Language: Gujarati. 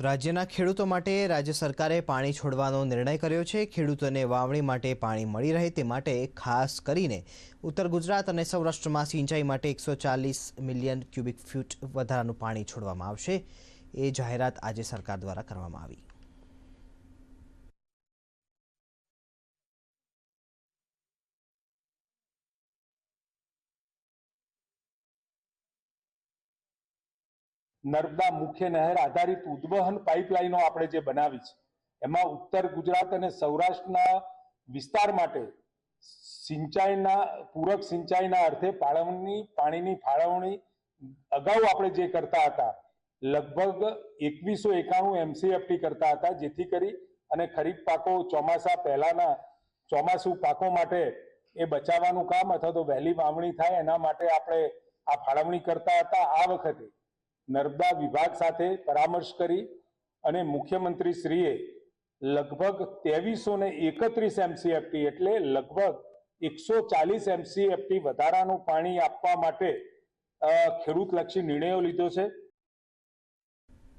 રાજ્યના ખેડૂતો માટે રાજ્ય સરકારે પાણી છોડવાનો નિર્ણય કર્યો છે. ખેડૂતોને વાવણી માટે પાણી મળી રહે તે માટે ખાસ કરીને ઉત્તર ગુજરાત અને સૌરાષ્ટ્રમાં સિંચાઈ માટે એકસો ચાલીસ મિલિયન ક્યુબિક ફૂટ વધારાનું પાણી છોડવામાં આવશે. એ જાહેરાત આજે સરકાર દ્વારા કરવામાં આવી. નર્મદા મુખ્ય નહેર આધારિત ઉદ્વહન પાઇપલાઇનો આપણે જે બનાવી છે, એમાં ઉત્તર ગુજરાત અને સૌરાષ્ટ્રના વિસ્તાર માટે સિંચાઈના, પૂરક સિંચાઈના અર્થે ફાળવણી પાણીની ફાળવણી અગાઉ આપણે જે કરતા હતા, લગભગ એકવીસો એકાણું એમસીએફટી કરતા હતા, જેથી કરી અને ખરીફ પાકો ચોમાસા પહેલાના ચોમાસુ પાકો માટે એ બચાવવાનું કામ અથવા તો વહેલી વાવણી થાય એના માટે આપણે આ ફાળવણી કરતા હતા આ વખતે. નર્મદા વિભાગ સાથે પરામર્શ કરી અને મુખ્યમંત્રી શ્રીએ લગભગ ત્રેવીસો ને એકત્રીસ એમસીએફટી એટલે લગભગ એકસો ચાલીસ એમસીએફટી વધારાનું પાણી આપવા માટે ખેડૂતલક્ષી નિર્ણયો લીધો છે.